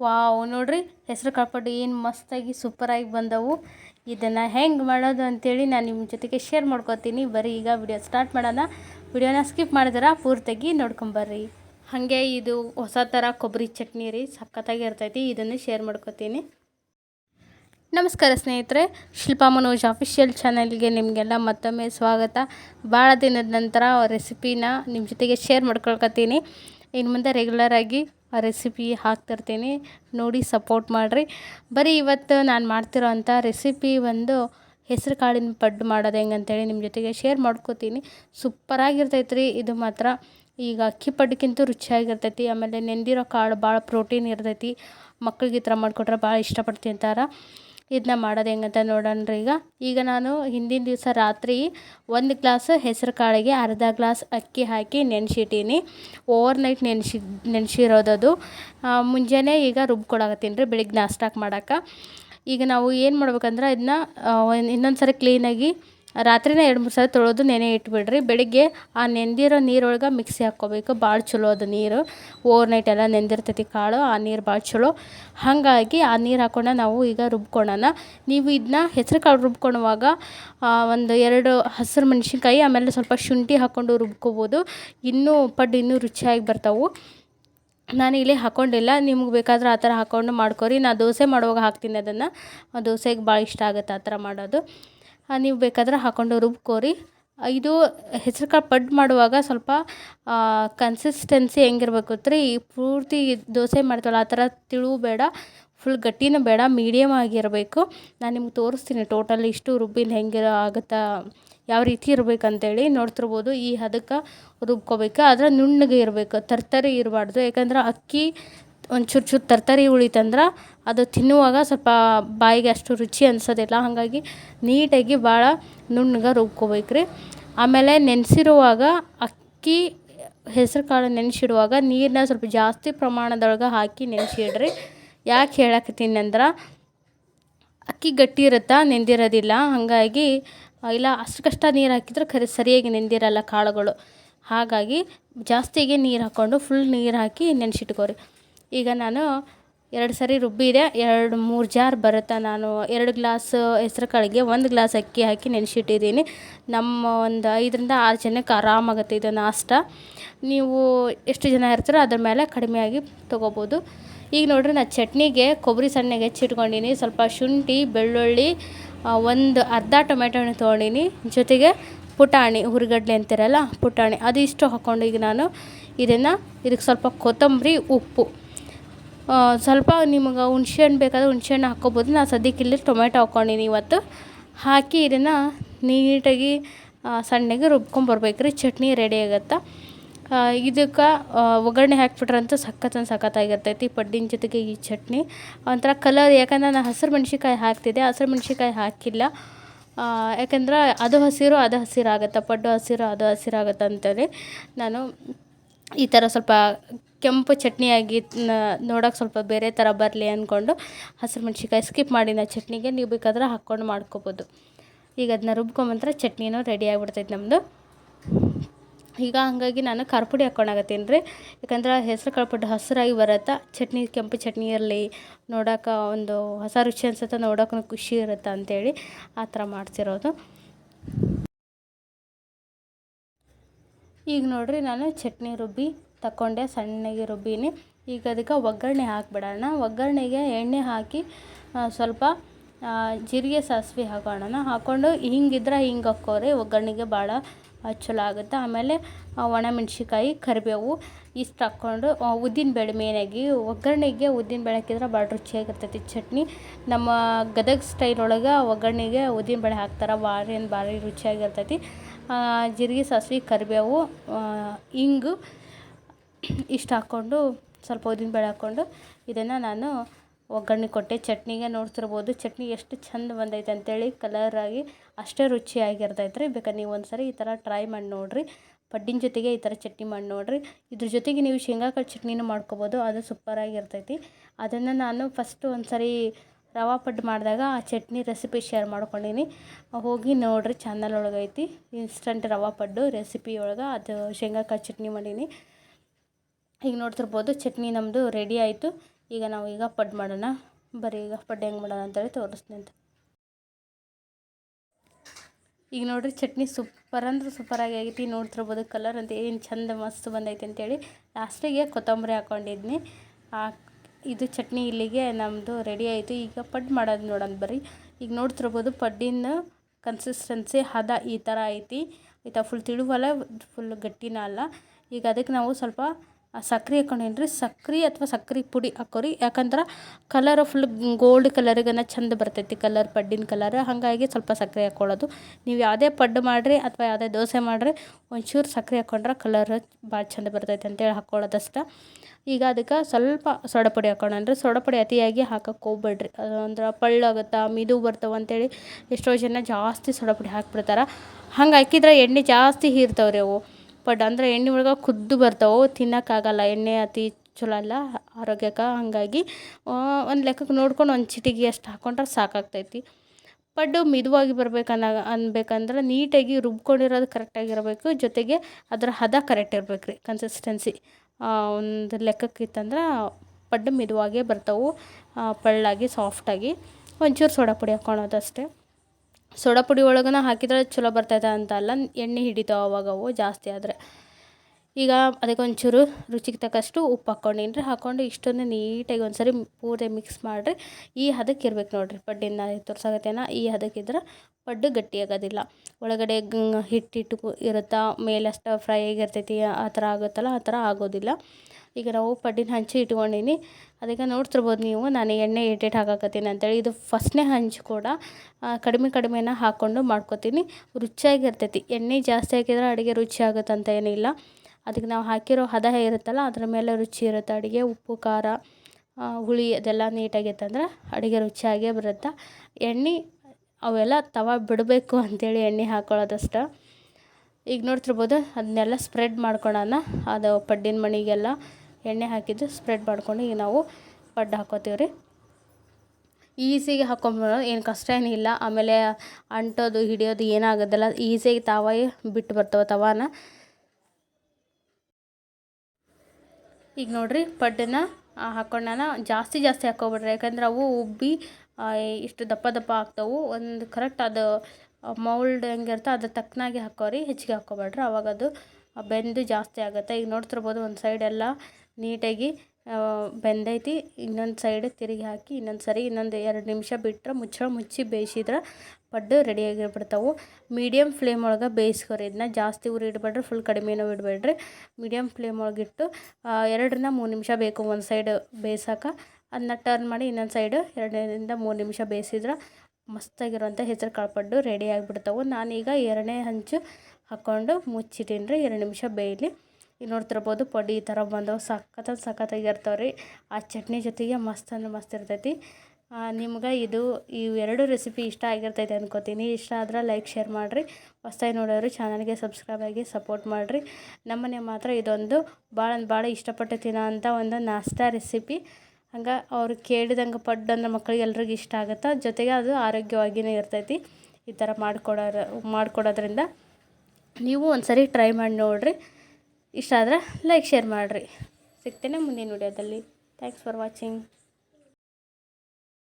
Wow, ನೋಡ್ರಿ, ಹೆಸರು ಕಾಳು ಏನು ಮಸ್ತಾಗಿ ಸೂಪರಾಗಿ ಬಂದವು. ಇದನ್ನು ಹೆಂಗೆ ಮಾಡೋದು ಅಂಥೇಳಿ ನಾನು ನಿಮ್ಮ ಜೊತೆಗೆ ಶೇರ್ ಮಾಡ್ಕೊತೀನಿ. ಬರೀ ಈಗ ವಿಡಿಯೋ ಸ್ಟಾರ್ಟ್ ಮಾಡೋಣ. ವಿಡಿಯೋನ ಸ್ಕಿಪ್ ಮಾಡಿದ್ರೆ, ಪೂರ್ತಿಯಾಗಿ ನೋಡ್ಕೊಂಬರ್ರಿ ಹಾಗೆ ಇದು ಹೊಸ ಥರ ಕೊಬ್ಬರಿ ಚಟ್ನಿ ರೀ, ಸಖತ್ತಾಗಿ ಇರ್ತೈತಿ. ಇದನ್ನು ಶೇರ್ ಮಾಡ್ಕೊತೀನಿ. ನಮಸ್ಕಾರ ಸ್ನೇಹಿತರೆ, ಶಿಲ್ಪಾ ಮನೋಜ್ ಅಫಿಷಿಯಲ್ ಚಾನಲ್ಗೆ ನಿಮಗೆಲ್ಲ ಮತ್ತೊಮ್ಮೆ ಸ್ವಾಗತ. ಭಾಳ ದಿನದ ನಂತರ ರೆಸಿಪಿನ ನಿಮ್ಮ ಜೊತೆಗೆ ಶೇರ್ ಮಾಡ್ಕೊಳ್ಕತ್ತೀನಿ ಇನ್ನು ಮುಂದೆ ರೆಗ್ಯುಲರಾಗಿ ರೆಸಿಪಿ ಹಾಕ್ತಿರ್ತೀನಿ. ನೋಡಿ ಸಪೋರ್ಟ್ ಮಾಡಿರಿ. ಬರೀ ಇವತ್ತು ನಾನು ಮಾಡ್ತಿರೋ ಅಂಥ ರೆಸಿಪಿ ಒಂದು ಹೆಸ್ರು ಕಾಳಿನ ಪಡ್ಡು ಮಾಡೋದು ಹೆಂಗೆ ಅಂತೇಳಿ ನಿಮ್ಮ ಜೊತೆಗೆ ಶೇರ್ ಮಾಡ್ಕೋತೀನಿ. ಸೂಪರಾಗಿರ್ತೈತೆ ರೀ ಇದು ಮಾತ್ರ ಈಗ ಅಕ್ಕಿ ಪಡ್ಡಕ್ಕಿಂತ ರುಚಿಯಾಗಿರ್ತೈತಿ. ಆಮೇಲೆ ನೆಂದಿರೋ ಕಾಳು ಭಾಳ ಪ್ರೋಟೀನ್ ಇರ್ತೈತಿ. ಮಕ್ಳಿಗೆ ಈ ಥರ ಮಾಡಿಕೊಟ್ರೆ ಭಾಳ ಇಷ್ಟಪಟ್ಟು ತಿಂತಾರೆ ಇದನ್ನ ಮಾಡೋದು ಹೆಂಗಂತ ನೋಡೋಣ ರೀ ಈಗ. ಈಗ ನಾನು ಹಿಂದಿನ ದಿವಸ ರಾತ್ರಿ ಒಂದು ಗ್ಲಾಸ್ ಹೆಸರು ಕಾಳಿಗೆ ಅರ್ಧ ಗ್ಲಾಸ್ ಅಕ್ಕಿ ಹಾಕಿ ನೆನೆಸಿಟ್ಟೀನಿ. ಓವರ್ ನೈಟ್ ನೆನೆಸಿ, ನೆನೆಸಿರೋದದು. ಮುಂಜಾನೆ ಈಗ ರುಬ್ಕೊಳಕತ್ತೀನಿ ರೀ ಬೆಳಿಗ್ಗೆ ನಾಷ್ಟಾಕ್ಕೆ ಮಾಡೋಕೆ ಈಗ ನಾವು ಏನು ಮಾಡ್ಬೇಕಂದ್ರೆ ಇದನ್ನ ಇನ್ನೊಂದು ಸರಿ ಕ್ಲೀನಾಗಿ ರಾತ್ರಿನೇ ಎರಡು ಮೂರು ಸಲ ತೊಳೆದು ನೆನೆ ಇಟ್ಬಿಡ್ರಿ. ಬೆಳಿಗ್ಗೆ ಆ ನೆಂದಿರೋ ನೀರೊಳಗೆ ಮಿಕ್ಸಿ ಹಾಕ್ಕೋಬೇಕು. ಭಾಳ ಚಲೋ ಅದು ನೀರು. ಓವರ್ ನೈಟ್ ಎಲ್ಲ ನೆಂದಿರ್ತೈತಿ ಕಾಳು. ಆ ನೀರು ಭಾಳ ಚಲೋ. ಹಾಗಾಗಿ ಆ ನೀರು ಹಾಕ್ಕೊಂಡ ನಾವು ಈಗ ರುಬ್ಕೊಳ್ಳೋಣ ನೀವು ಇದನ್ನ ಹೆಸ್ರು ಕಾಳು ರುಬ್ಕೊಳ್ಳುವಾಗ ಒಂದು ಎರಡು ಹಸಿರು ಮೆಣಸಿನ್ಕಾಯಿ, ಆಮೇಲೆ ಸ್ವಲ್ಪ ಶುಂಠಿ ಹಾಕ್ಕೊಂಡು ರುಬ್ಕೋಬೋದು. ಇನ್ನೂ ಪಡ್ಡು ಇನ್ನೂ ರುಚಿಯಾಗಿ ಬರ್ತಾವೆ. ನಾನು ಇಲ್ಲಿ ಹಾಕ್ಕೊಂಡಿಲ್ಲ ನಿಮ್ಗೆ ಬೇಕಾದ್ರೆ ಆ ಥರ ಹಾಕ್ಕೊಂಡು ಮಾಡ್ಕೊರಿ. ನಾನು ದೋಸೆ ಮಾಡುವಾಗ ಹಾಕ್ತೀನಿ ಅದನ್ನು. ದೋಸೆಗೆ ಭಾಳ ಇಷ್ಟ ಆಗುತ್ತೆ ಆ ಥರ ಮಾಡೋದು. ನೀವು ಬೇಕಾದರೆ ಹಾಕ್ಕೊಂಡು ರುಬ್ಕೋರಿ. ಇದು ಹೆಸ್ರು ಕಾಳು ಪಡ್ಡು ಮಾಡುವಾಗ ಸ್ವಲ್ಪ ಕನ್ಸಿಸ್ಟೆನ್ಸಿ ಹೆಂಗಿರ್ಬೇಕು ಅಂದರೆ ಈ ಪೂರ್ತಿ ದೋಸೆ ಮಾಡ್ತೀವಲ್ಲ, ಆ ಥರ ತಿಳು ಬೇಡ ಫುಲ್ ಗಟ್ಟಿನೂ ಬೇಡ ಮೀಡಿಯಮ್ ಆಗಿರಬೇಕು. ನಾನು ನಿಮ್ಗೆ ತೋರಿಸ್ತೀನಿ ಟೋಟಲ್ ಇಷ್ಟು ರುಬ್ಬಿನ ಹೆಂಗಿರೋ ಆಗುತ್ತಾ, ಯಾವ ರೀತಿ ಇರಬೇಕಂತೇಳಿ ನೋಡ್ತಿರ್ಬೋದು. ಈ ಹದಕ್ಕೆ ರುಬ್ಕೋಬೇಕು. ಆದರೆ ನುಣ್ಣಗೆ ಇರಬೇಕು, ತರ್ತರಿ ಇರಬಾರ್ದು. ಯಾಕಂದ್ರೆ ಅಕ್ಕಿ ಒಂದು ಚೂರು ಚೂರು ತರ್ತರಿ ಉಳಿತಂದ್ರೆ ಅದು ತಿನ್ನುವಾಗ ಸ್ವಲ್ಪ ಬಾಯಿಗೆ ಅಷ್ಟು ರುಚಿ ಅನ್ಸೋದಿಲ್ಲ. ಹಾಗಾಗಿ ನೀಟಾಗಿ ಭಾಳ ನುಣ್ಣಗೆ ರುಬ್ಕೋಬೇಕು ರೀ ಆಮೇಲೆ ನೆನೆಸಿರುವಾಗ ಅಕ್ಕಿ ಹೆಸ್ರು ಕಾಳು ನೆನೆಸಿಡುವಾಗ ನೀರನ್ನ ಸ್ವಲ್ಪ ಜಾಸ್ತಿ ಪ್ರಮಾಣದೊಳಗೆ ಹಾಕಿ ನೆನೆಸಿಡ್ರಿ. ಯಾಕೆ ಹೇಳಕತ್ತೀನಿ ಅಂದ್ರೆ ಅಕ್ಕಿ ಗಟ್ಟಿ ಇರುತ್ತಾ ನೆಂದಿರೋದಿಲ್ಲ. ಹಾಗಾಗಿ ಇಲ್ಲ ಅಷ್ಟಕ್ಕಷ್ಟ ನೀರು ಹಾಕಿದ್ರೆ ಖರೆ ಸರಿಯಾಗಿ ನೆಂದಿರಲ್ಲ ಕಾಳುಗಳು. ಹಾಗಾಗಿ ಜಾಸ್ತಿಗೆ ನೀರು ಹಾಕ್ಕೊಂಡು ಫುಲ್ ನೀರು ಹಾಕಿ ನೆನೆಸಿಟ್ಕೋರಿ. ಈಗ ನಾನು ಎರಡು ಸರಿ ರುಬ್ಬಿದೆ ಎರಡು ಮೂರು ಜಾರ್ ಬರುತ್ತೆ ನಾನು ಎರಡು ಗ್ಲಾಸ್ ಹೆಸ್ರು ಕಾಳಿಗೆ ಒಂದು ಗ್ಲಾಸ್ ಅಕ್ಕಿ ಹಾಕಿ ನೆನೆಸಿಟ್ಟಿದ್ದೀನಿ. ನಮ್ಮ ಒಂದು ಐದರಿಂದ ಆರು ಜನಕ್ಕೆ ಆರಾಮಾಗುತ್ತೆ ಇದು ನಾಷ್ಟ. ನೀವು ಎಷ್ಟು ಜನ ಇರ್ತೀರೋ ಅದ್ರ ಮೇಲೆ ಕಡಿಮೆಯಾಗಿ ತೊಗೋಬೋದು. ಈಗ ನೋಡಿರಿ ನಾನು ಚಟ್ನಿಗೆ ಕೊಬ್ಬರಿ ಸಣ್ಣಗೆ ಹೆಚ್ಚಿಟ್ಕೊಂಡಿನಿ ಸ್ವಲ್ಪ ಶುಂಠಿ, ಬೆಳ್ಳುಳ್ಳಿ ಒಂದು ಅರ್ಧ ಟೊಮೆಟೊ ಹಣ್ಣು ತೊಗೊಂಡಿನಿ. ಜೊತೆಗೆ ಪುಟಾಣಿ, ಹುರಿಗಡ್ಲೆ ಅಂತೀರಲ್ಲ, ಪುಟಾಣಿ, ಅದು ಇಷ್ಟು ಹಾಕ್ಕೊಂಡು ಈಗ ನಾನು ಇದನ್ನು, ಇದಕ್ಕೆ ಸ್ವಲ್ಪ ಕೊತ್ತಂಬರಿ, ಉಪ್ಪು. ಸ್ವಲ್ಪ ನಿಮಗೆ ಹುಣ್ಸೆ ಹಣ್ಣು ಬೇಕಾದ್ರೆ ಹುಣ್ಸೆ ಹಣ್ಣು ನಾನು ಸದ್ಯಕ್ಕೆ ಇಲ್ಲಿ ಟೊಮೆಟೊ ಹಾಕ್ಕೊಂಡೀನಿ ಇವತ್ತು. ಹಾಕಿ ಇದನ್ನು ನೀಟಾಗಿ ಸಣ್ಣಗೆ ರುಬ್ಕೊಂಬರ್ಬೇಕು ರೀ. ಚಟ್ನಿ ರೆಡಿ ಆಗುತ್ತೆ. ಇದಕ್ಕೆ ಒಗ್ಗರಣೆ ಹಾಕ್ಬಿಟ್ರಂತೂ ಸಖತ್ ಸಖತ್ತಾಗಿರ್ತೈತಿ ಪಡ್ಡಿನ ಜೊತೆಗೆ ಈ ಚಟ್ನಿ. ಒಂಥರ ಕಲರ್ ಯಾಕಂದ್ರೆ ನಾನು ಹಸಿರು ಮೆಣ್ಸಿಕಾಯಿ ಹಾಕ್ತಿದ್ದೆ. ಹಸಿರು ಮೆಣ್ಸಿಕಾಯಿ ಹಾಕಿಲ್ಲ. ಯಾಕಂದ್ರೆ ಅದು ಹಸಿರು ಅದು ಹಸಿರು ಆಗುತ್ತೆ ಪಡ್ಡು ಹಸಿರು, ಅದು ಹಸಿರು ಆಗುತ್ತೆ ಅಂತೇಳಿ. ನಾನು ಈ ಥರ ಸ್ವಲ್ಪ ಕೆಂಪು ಚಟ್ನಿಯಾಗಿ ನೋಡೋಕೆ ಸ್ವಲ್ಪ ಬೇರೆ ಥರ ಬರಲಿ ಅಂದ್ಕೊಂಡು ಹಸಿರು ಮೆಣ್ಸಿನ್ಕಾಯಿ ಸ್ಕಿಪ್ ಮಾಡಿ ನಾ ಚಟ್ನಿಗೆ ನೀವು ಬೇಕಾದ್ರೆ ಹಾಕ್ಕೊಂಡು ಮಾಡ್ಕೋಬೋದು. ಈಗ ಅದನ್ನ ರುಬ್ಕೊಂಬಂದ್ರೆ ಚಟ್ನಿನೂ ರೆಡಿ ಆಗಿಬಿಡ್ತೈತೆ ನಮ್ಮದು ಈಗ ಹಾಗಾಗಿ ನಾನು ಖಾರ ಪುಡಿ ಹಾಕ್ಕೊಂಡಾಗತ್ತೀನಿ ರೀ ಯಾಕಂದ್ರೆ ಹೆಸರು ಕಾಳು ಪಡ್ಡು ಹಸಿರಾಗಿ ಬರುತ್ತೆ, ಚಟ್ನಿ, ಕೆಂಪು ಚಟ್ನಿ ಇರಲಿ, ನೋಡೋಕೆ ಒಂದು ಹೊಸ ರುಚಿ ಅನ್ಸುತ್ತೆ ನೋಡೋಕೆ ಖುಷಿ ಇರುತ್ತೆ ಅಂಥೇಳಿ ಆ ಥರ ಮಾಡ್ತಿರೋದು. ಈಗ ನೋಡಿರಿ ನಾನು ಚಟ್ನಿ ರುಬ್ಬಿ ತಗೊಂಡೆ ಸಣ್ಣಗೆ ರುಬ್ಬೀನಿ. ಈಗ ಅದಕ್ಕೆ ಒಗ್ಗರಣೆ ಹಾಕಿಬಿಡೋಣ. ಒಗ್ಗರಣೆಗೆ ಎಣ್ಣೆ ಹಾಕಿ ಸ್ವಲ್ಪ ಜೀರಿಗೆ ಸಾಸಿವೆ ಹಾಕೋಣ. ಹಾಕ್ಕೊಂಡು ಹಿಂಗಿದ್ರೆ ಹಿಂಗೆ ಹಾಕೋರಿ, ಒಗ್ಗರಣೆಗೆ ಭಾಳ ಚಲೋ ಆಗುತ್ತೆ. ಆಮೇಲೆ ಒಣಮೆಣ್ಸಿಕಾಯಿ ಕರಿಬೇವು ಇಷ್ಟು ಹಾಕ್ಕೊಂಡು ಉದ್ದಿನಬೇಳೆ ಮೇನಾಗಿ ಒಗ್ಗರಣೆಗೆ ಉದ್ದಿನಬೇಳೆ ಹಾಕಿದ್ರೆ ಭಾಳ ರುಚಿಯಾಗಿರ್ತೈತಿ. ಚಟ್ನಿ ನಮ್ಮ ಗದಗ ಸ್ಟೈಲ್ ಒಳಗೆ ಒಗ್ಗರಣೆಗೆ ಉದ್ದಿನಬೇಳೆ ಹಾಕ್ತಾರೆ, ಭಾರಿ ಭಾರಿ ರುಚಿಯಾಗಿರ್ತೈತಿ. ಜೀರಿಗೆ ಸಾಸಿವೆ, ಕರಿಬೇವು ಇಂಗು ಇಷ್ಟು ಹಾಕ್ಕೊಂಡು, ಸ್ವಲ್ಪ ಉದ್ದಿನ ಬೇಳೆ ಹಾಕ್ಕೊಂಡು ಇದನ್ನು ನಾನು ಒಗ್ಗರಣೆ ಕೊಟ್ಟೆ. ಚಟ್ನಿಗೆ ನೋಡ್ತಿರ್ಬೋದು. ಚಟ್ನಿ ಎಷ್ಟು ಚಂದ ಬಂದೈತೆ ಅಂತೇಳಿ ಕಲರಾಗಿ ಅಷ್ಟೇ ರುಚಿಯಾಗಿರ್ತೈತೆ ರೀ ಬೇಕಾದ್ರೆ ನೀವು ಒಂದು ಸರಿ ಈ ಥರ ಟ್ರೈ ಮಾಡಿ ನೋಡಿರಿ. ಪಡ್ಡಿನ ಜೊತೆಗೆ ಈ ಥರ ಚಟ್ನಿ ಮಾಡಿ ನೋಡಿರಿ. ಇದ್ರ ಜೊತೆಗೆ ನೀವು ಶೇಂಗಾಕಾಳು ಚಟ್ನಿನೂ ಮಾಡ್ಕೊಬೋದು. ಅದು ಸೂಪರಾಗಿರ್ತೈತಿ ಅದನ್ನು ನಾನು ಫಸ್ಟು ಒಂದು ಸಾರಿ ರವೆ ಪಡ್ಡು ಮಾಡಿದಾಗ ಆ ಚಟ್ನಿ ರೆಸಿಪಿ ಶೇರ್ ಮಾಡ್ಕೊಂಡೀನಿ. ಹೋಗಿ ನೋಡಿರಿ ಚಾನಲ್ ಒಳಗೈತಿ. ಇನ್ಸ್ಟಂಟ್ ರವೆ ಪಡ್ಡು ರೆಸಿಪಿ ಒಳಗೆ ಅದು ಶೇಂಗಾಕಾಳು ಚಟ್ನಿ ಮಾಡೀನಿ. ಈಗ ನೋಡ್ತಿರ್ಬೋದು ಚಟ್ನಿ ನಮ್ಮದು ರೆಡಿ ಆಯಿತು. ಈಗ ನಾವು ಈಗ ಪಡ್ ಮಾಡೋಣ. ಬರೀ ಈಗ ಪಡ್ಡು ಹೆಂಗೆ ಮಾಡೋಣ ಅಂತೇಳಿ ತೋರಿಸ್ತೀನಿ ಅಂತ. ಈಗ ನೋಡಿರಿ ಚಟ್ನಿ ಸೂಪರ್ ಅಂದ್ರೆ ಸೂಪರಾಗಿ ಆಗೈತಿ. ನೋಡ್ತಿರ್ಬೋದು ಕಲರ್ ಅಂತ ಏನು ಚಂದ ಮಸ್ತ್ ಬಂದೈತೆ ಅಂತೇಳಿ. ಲಾಸ್ಟಿಗೆ ಕೊತ್ತಂಬರಿ ಹಾಕ್ಕೊಂಡಿದ್ನಿ ಇದು ಚಟ್ನಿ ಇಲ್ಲಿಗೆ ನಮ್ಮದು ರೆಡಿ ಆಯಿತು. ಈಗ ಪಡ್ಡು ಮಾಡೋದು ನೋಡೋಣ ಬರ್ರಿ ಈಗ ನೋಡ್ತಿರ್ಬೋದು ಪಡ್ಡಿನ ಕನ್ಸಿಸ್ಟೆನ್ಸಿ ಹದ ಈ ಥರ ಐತಿ. ಆಯಿತಾ ಫುಲ್ ತಿಳುವಲ್ಲ ಫುಲ್ ಗಟ್ಟಿನ ಅಲ್ಲ. ಈಗ ಅದಕ್ಕೆ ನಾವು ಸ್ವಲ್ಪ ಸಕ್ರೆ ಹಾಕೊಂಡೇನಿ ರೀ ಸಕ್ರೆ ಅಥವಾ ಸಕ್ರೆ ಪುಡಿ ಹಾಕೋರಿ. ಯಾಕಂದ್ರೆ ಕಲರ್ ಫುಲ್ ಗೋಲ್ಡ್ ಕಲರಿಗನ ಚಂದ ಬರ್ತೈತಿ ಕಲರ್ ಪಡ್ಡಿನ ಕಲರ್ ಹಾಗಾಗಿ ಸ್ವಲ್ಪ ಸಕ್ಕರೆ ಹಾಕ್ಕೊಳ್ಳೋದು ನೀವು ಯಾವುದೇ ಪಡ್ಡು ಮಾಡಿರಿ ಅಥವಾ ಯಾವುದೇ ದೋಸೆ ಮಾಡಿರಿ, ಒಂಚೂರು ಸಕ್ಕರೆ ಹಾಕ್ಕೊಂಡ್ರೆ ಕಲರ್ ಭಾಳ ಚಂದ ಬರ್ತೈತೆ ಅಂತೇಳಿ ಹಾಕ್ಕೊಳ್ಳೋದಷ್ಟ ಈಗ ಅದಕ್ಕೆ ಸ್ವಲ್ಪ ಸೋಡಾ ಪುಡಿ ಹಾಕೋಣನ್ರಿ ಸೋಡಾ ಪುಡಿ ಅತಿಯಾಗಿ ಹಾಕಕ್ಕೆ ಹೋಗ್ಬೇಡ್ರಿ. ಅಂದ್ರೆ ಪಳ್ಳಾಗುತ್ತಾ ಮಿದು ಬರ್ತಾವೆ ಅಂತೇಳಿ ಎಷ್ಟೋ ಜನ ಜಾಸ್ತಿ ಸೋಡಾ ಪುಡಿ ಹಾಕ್ಬಿಡ್ತಾರೆ. ಹಂಗೆ ಹಾಕಿದ್ರೆ ಎಣ್ಣೆ ಜಾಸ್ತಿ ಹೀರ್ತಾವ್ರಿ ಅವು. ಬಟ್ ಅಂದರೆ ಎಣ್ಣೆ ಒಳಗೆ ಖುದ್ದು ಬರ್ತಾವೆ, ತಿನ್ನೋಕ್ಕಾಗಲ್ಲ. ಎಣ್ಣೆ ಅತಿ ಚಲೋ ಅಲ್ಲ, ಆರೋಗ್ಯಕ್ಕೆ ಹಾಗಾಗಿ ಒಂದು ಲೆಕ್ಕಕ್ಕೆ ನೋಡ್ಕೊಂಡು ಒಂದು ಚಿಟಿಗೆ ಅಷ್ಟು ಹಾಕ್ಕೊಂಡ್ರೆ ಸಾಕಾಗ್ತೈತಿ. ಪಡ್ಡು ಮಿದುವಾಗಿ ಬರ್ಬೇಕನ್ನ ಅನ್ಬೇಕಂದ್ರೆ ನೀಟಾಗಿ ರುಬ್ಕೊಂಡಿರೋದು ಕರೆಕ್ಟಾಗಿರಬೇಕು ಜೊತೆಗೆ ಅದರ ಹದ ಕರೆಕ್ಟ್ ಇರಬೇಕು ರೀ ಕನ್ಸಿಸ್ಟೆನ್ಸಿ ಒಂದು ಲೆಕ್ಕಕ್ಕೆ ಇತ್ತಂದ್ರೆ ಪಡ್ಡು ಮಿದುವಾಗೇ ಬರ್ತಾವೆ ಪಳ್ಳಾಗಿ ಸಾಫ್ಟಾಗಿ ಒಂಚೂರು ಸೋಡಾ ಪುಡಿ ಹಾಕ್ಕೊಳೋದಷ್ಟೇ ಸೋಡಾ ಪುಡಿ ಒಳಗನ ಹಾಕಿದ್ರೆ ಚಲೋ ಬರ್ತೈತೆ ಅಂತ ಅಲ್ಲ. ಎಣ್ಣೆ ಹಿಡಿತಾವೆ ಅವಾಗ ಅವು ಜಾಸ್ತಿ ಆದರೆ. ಈಗ ಅದಕ್ಕೆ ಒಂಚೂರು ರುಚಿಗೆ ತಕ್ಕಷ್ಟು ಉಪ್ಪು ಹಾಕ್ಕೊಂಡಿನ್ರಿ ಹಾಕ್ಕೊಂಡು ಇಷ್ಟೊಂದು ನೀಟಾಗಿ ಒಂದು ಸರಿ ಪೂರ್ತಿ ಮಿಕ್ಸ್ ಮಾಡಿರಿ. ಈ ಹದಕ್ಕೆ ಇರ್ಬೇಕು ನೋಡಿರಿ. ಪಡ್ಡಿನ ತೋರ್ಸಾಗತ್ತೇನ ಈ ಹದಕ್ಕಿದ್ರೆ ಪಡ್ಡು ಗಟ್ಟಿ ಆಗೋದಿಲ್ಲ ಒಳಗಡೆ ಹಿಟ್ಟು ಹಿಟ್ಟು ಇರುತ್ತಾ, ಮೇಲೆ ಅಷ್ಟು ಫ್ರೈ ಆಗಿರ್ತೈತಿ, ಆ ಥರ ಆಗುತ್ತಲ್ಲ, ಆ ಥರ ಆಗೋದಿಲ್ಲ. ಈಗ ನಾವು ಪಡ್ಡಿನ ಹಂಚಿ ಇಟ್ಕೊಂಡೀನಿ. ಅದಕ್ಕೆ ನೋಡ್ತಿರ್ಬೋದು ನೀವು, ನಾನು ಎಣ್ಣೆ ಏಟೇಟ್ ಹಾಕಾಕತ್ತೀನಿ ಅಂತೇಳಿ. ಇದು ಫಸ್ಟ್ನೇ ಹಂಚು ಕೂಡ ಕಡಿಮೆ ಕಡಿಮೆನ ಹಾಕ್ಕೊಂಡು ಮಾಡ್ಕೊತೀನಿ. ರುಚಿಯಾಗಿರ್ತೈತಿ. ಎಣ್ಣೆ ಜಾಸ್ತಿ ಹಾಕಿದ್ರೆ ಅಡುಗೆ ರುಚಿ ಅಂತ ಏನಿಲ್ಲ. ಅದಕ್ಕೆ ನಾವು ಹಾಕಿರೋ ಹದ ಇರುತ್ತಲ್ಲ, ಅದ್ರ ಮೇಲೆ ರುಚಿ ಇರುತ್ತೆ. ಅಡುಗೆ ಉಪ್ಪು, ಖಾರ ಹುಳಿ ಅದೆಲ್ಲ ನೀಟಾಗಿತ್ತಂದ್ರೆ ಅಡುಗೆ ರುಚಿಯಾಗೇ ಬರುತ್ತೆ. ಎಣ್ಣೆ, ಅವೆಲ್ಲ ತವ ಬಿಡಬೇಕು ಅಂಥೇಳಿ ಎಣ್ಣೆ ಹಾಕೊಳ್ಳೋದಷ್ಟು. ಈಗ ನೋಡ್ತಿರ್ಬೋದು ಅದನ್ನೆಲ್ಲ ಸ್ಪ್ರೆಡ್ ಮಾಡ್ಕೊಳೋಣ. ಅದು ಪಡ್ಡಿನ ಮಣಿಗೆಲ್ಲ. ಎಣ್ಣೆ ಹಾಕಿದ್ದು ಸ್ಪ್ರೆಡ್ ಮಾಡ್ಕೊಂಡು ಈಗ ನಾವು ಪಡ್ಡು ಹಾಕೋತೀವಿ ರೀ. ಈಸಿಗೆ ಹಾಕೊಂಬೋದು ಏನು ಕಷ್ಟ ಏನಿಲ್ಲ ಆಮೇಲೆ ಅಂಟೋದು, ಹಿಡಿಯೋದು ಏನಾಗೋದಿಲ್ಲ. ಈಸಿಯಾಗಿ ತಾವೇ ಬಿಟ್ಟು ಬರ್ತವೆ ತವಾನ. ಈಗ ನೋಡಿರಿ ಪಡ್ಡನ್ನ ಹಾಕೊಂಡನ ಜಾಸ್ತಿ ಜಾಸ್ತಿ ಹಾಕೋಬಿಡ್ರಿ. ಯಾಕಂದ್ರೆ ಅವು ಉಬ್ಬಿ ಇಷ್ಟು ದಪ್ಪ ದಪ್ಪ ಆಗ್ತವೆ. ಒಂದು ಕರೆಕ್ಟ್ ಅದು ಮೌಲ್ಡ್ ಹೆಂಗಿರ್ತೋ ಅದ್ರ ತಕ್ಕನಾಗಿ ಹಾಕೋರಿ. ಹೆಚ್ಚಿಗೆ ಹಾಕೋಬೇಡ್ರಿ. ಅವಾಗ ಅದು ಬೆಂದು ಜಾಸ್ತಿ ಆಗುತ್ತೆ. ಈಗ ನೋಡ್ತಿರ್ಬೋದು ಒಂದು ಸೈಡೆಲ್ಲ ನೀಟಾಗಿ ಬೆಂದೈತಿ. ಇನ್ನೊಂದು ಸೈಡ್ ತಿರುಗಿ ಹಾಕಿ, ಇನ್ನೊಂದು ಸರಿ, ಇನ್ನೊಂದು ಎರಡು ನಿಮಿಷ ಬಿಟ್ಟರೆ ಮುಚ್ಚಳ ಮುಚ್ಚಿ ಬೇಯಿಸಿದ್ರೆ ಪಡ್ಡು ರೆಡಿಯಾಗಿರ್ಬಿಡ್ತಾವೆ ಮೀಡಿಯಮ್ ಫ್ಲೇಮ್ ಒಳಗೆ ಬೇಯಿಸ್ಕೊರಿ. ಇದನ್ನ ಜಾಸ್ತಿ ಉರಿ ಇಡಬೇಡ್ರಿ ಫುಲ್ ಕಡಿಮೆನೂ ಇಡಬೇಡ್ರಿ. ಮೀಡಿಯಮ್ ಫ್ಲೇಮ್ ಒಳಗಿಟ್ಟು ಎರಡರಿಂದ ಮೂರು ನಿಮಿಷ ಬೇಕು ಒಂದು ಸೈಡ್ ಬೇಯಿಸೋಕೆ. ಅದನ್ನ ಟರ್ನ್ ಮಾಡಿ ಇನ್ನೊಂದು ಸೈಡು ಎರಡರಿಂದ ಮೂರು ನಿಮಿಷ ಬೇಯಿಸಿದ್ರೆ ಮಸ್ತಾಗಿರುವಂಥ ಹೆಸರು ಕಾಳು ಪಡ್ಡು ರೆಡಿ ನಾನೀಗ ಎರಡನೇ ಹಂಚು ಹಾಕ್ಕೊಂಡು ಮುಚ್ಚಿಟ್ಟೀನಿ ರೀ ಎರಡು ನಿಮಿಷ ಬೇಯಲಿ. ಈಗ ನೋಡ್ತಿರ್ಬೋದು ಪಡಿ ಈ ಥರ ಬಂದವು ಸಖತ್ತಾಗಿ ಸಖತ್ತಾಗಿರ್ತಾವೆ ರೀ ಆ ಚಟ್ನಿ ಜೊತೆಗೆ ಮಸ್ತ್ ಅಂದ್ರೆ ಮಸ್ತ್ ಇರ್ತೈತಿ. ನಿಮ್ಗೆ ಇದು ಇವೆರಡು ರೆಸಿಪಿ ಇಷ್ಟ ಆಗಿರ್ತೈತೆ ಅನ್ಕೋತೀನಿ. ಇಷ್ಟ ಆದ್ರೆ ಲೈಕ್ ಶೇರ್ ಮಾಡಿರಿ. ಹೊಸ್ದಾಗಿ ನೋಡೋರು ಚಾನಲ್ಗೆ ಸಬ್ಸ್ಕ್ರೈಬ್ ಆಗಿ ಸಪೋರ್ಟ್ ಮಾಡಿರಿ. ನಮ್ಮನೆ ಮಾತ್ರ ಇದೊಂದು ಭಾಳ ಭಾಳ ಇಷ್ಟಪಟ್ಟು ತಿನ್ನೋ ಅಂಥ ಒಂದು ನಾಷ್ಟಾ ರೆಸಿಪಿ ಹಂಗೆ ಅವ್ರು ಕೇಳಿದಂಗೆ ಪಡ್ಡು ಅಂದ್ರೆ ಮಕ್ಳಿಗೆ ಎಲ್ರಿಗೂ ಇಷ್ಟ ಆಗುತ್ತೆ? ಜೊತೆಗೆ ಅದು ಆರೋಗ್ಯವಾಗಿಯೇ ಇರ್ತೈತಿ. ಈ ಥರ ಮಾಡಿಕೊಡೋರು, ಮಾಡಿಕೊಡೋದ್ರಿಂದ. ನೀವು ಒಂದು ಸರಿ ಟ್ರೈ ಮಾಡಿ ನೋಡಿರಿ. ಇಷ್ಟ ಆದರೆ ಲೈಕ್ ಶೇರ್ ಮಾಡಿರಿ. ಸಿಗ್ತೇನೆ ಮುಂದಿನ ವಿಡಿಯೋದಲ್ಲಿ ಥ್ಯಾಂಕ್ಸ್ ಫಾರ್ ವಾಚಿಂಗ್